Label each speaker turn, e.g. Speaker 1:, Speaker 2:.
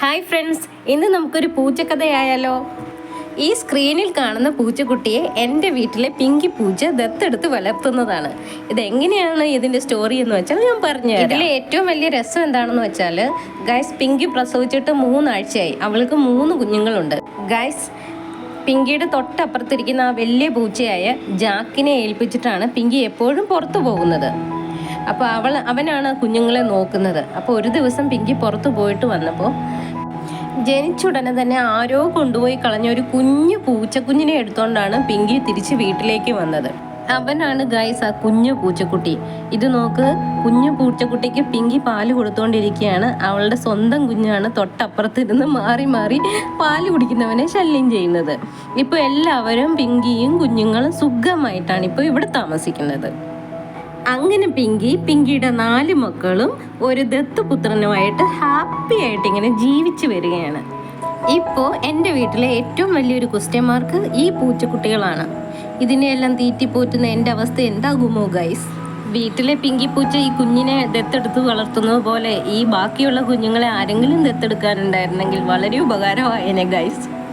Speaker 1: Hi friends ഇന്ന് നമുക്കൊരു പൂച്ചക്കഥയായാലോ ഈ സ്ക്രീനിൽ കാണുന്ന പൂച്ചക്കുട്ടിയെ എന്റെ വീട്ടിലെ പിങ്കി പൂച്ച ദത്തെടുത്ത് വളർത്തുന്നതാണ്. ഇതെങ്ങനെയാണ് ഇതിന്റെ സ്റ്റോറി എന്ന് വെച്ചാൽ ഞാൻ പറഞ്ഞു ഇതിലെ ഏറ്റവും വലിയ രസം എന്താണെന്ന് വെച്ചാൽ ഗൈസ് പിങ്കി പ്രസവിച്ചിട്ട് മൂന്നാഴ്ചയായി. അവൾക്ക് മൂന്ന് കുഞ്ഞുങ്ങളുണ്ട്. ഗൈസ് പിങ്കിയുടെ തൊട്ടപ്പുറത്തിരിക്കുന്ന ആ വലിയ പൂച്ചയായ ജാക്കിനെ ഏൽപ്പിച്ചിട്ടാണ് പിങ്കി എപ്പോഴും പുറത്തു പോകുന്നത്. അപ്പോൾ അവൾ അവനാണ് കുഞ്ഞുങ്ങളെ നോക്കുന്നത്. അപ്പോൾ ഒരു ദിവസം പിങ്കി പുറത്തു പോയിട്ട് വന്നപ്പോൾ ജനിച്ചുടനെ തന്നെ ആരോ കൊണ്ടുപോയി കളഞ്ഞ ഒരു കുഞ്ഞു പൂച്ചക്കുഞ്ഞിനെ എടുത്തുകൊണ്ടാണ് പിങ്കി തിരിച്ച് വീട്ടിലേക്ക് വന്നത്. അവനാണ് ഗൈസ് ആ കുഞ്ഞു പൂച്ചക്കുട്ടി. ഇത് നോക്ക് കുഞ്ഞു പൂച്ചക്കുട്ടിക്ക് പിങ്കി പാൽ കൊടുത്തുകൊണ്ടിരിക്കുകയാണ് അവളുടെ സ്വന്തം കുഞ്ഞാണ് തൊട്ടപ്പുറത്തിരുന്ന് മാറി മാറി പാൽ കുടിക്കുന്നവനെ ശല്യം ചെയ്യുന്നത്. ഇപ്പോൾ എല്ലാവരും പിങ്കിയും കുഞ്ഞുങ്ങളും സുഖമായിട്ടാണ് ഇപ്പോൾ ഇവിടെ താമസിക്കുന്നത്. അങ്ങനെ പിങ്കി പിങ്കിയുടെ നാല് മക്കളും ഒരു ദത്തുപുത്രനുമായിട്ട് ഹാപ്പി ആയിട്ട് ഇങ്ങനെ ജീവിച്ചു വരികയാണ്. ഇപ്പോൾ എന്റെ വീട്ടിലെ ഏറ്റവും വലിയൊരു ക്വസ്റ്റ്യൻ മാർക്ക് ഈ പൂച്ചക്കുട്ടികളാണ്. ഇതിനെയെല്ലാം തീറ്റിപ്പോറ്റുന്ന എന്റെ അവസ്ഥ എന്താകുമോ ഗൈസ് വീട്ടിലെ പിങ്കി പൂച്ച ഈ കുഞ്ഞിനെ ദത്തെടുത്ത് വളർത്തുന്നത് പോലെ ഈ ബാക്കിയുള്ള കുഞ്ഞുങ്ങളെ ആരെങ്കിലും ദത്തെടുക്കാനുണ്ടായിരുന്നെങ്കിൽ വളരെ ഉപകാരമായേനെ ഗൈസ്